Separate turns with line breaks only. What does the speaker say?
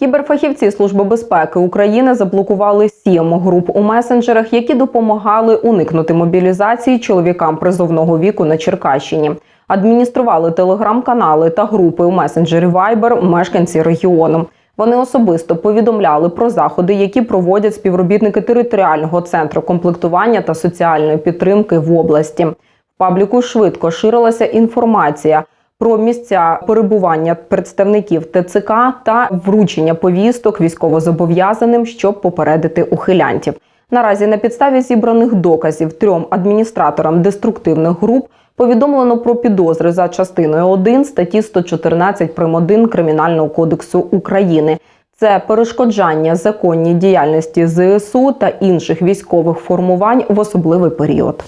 Кіберфахівці Служби безпеки України заблокували сім груп у месенджерах, які допомагали уникнути мобілізації чоловікам призовного віку на Черкащині. Адміністрували телеграм-канали та групи у месенджері Viber мешканці регіону. Вони особисто повідомляли про заходи, які проводять співробітники територіального центру комплектування та соціальної підтримки в області. В пабліку швидко ширилася інформація про місця перебування представників ТЦК та вручення повісток військовозобов'язаним, щоб попередити ухилянтів. Наразі на підставі зібраних доказів трьом адміністраторам деструктивних груп повідомлено про підозри за частиною 1 статті 114 прим. 1 Кримінального кодексу України. Це перешкоджання законній діяльності ЗСУ та інших військових формувань в особливий період.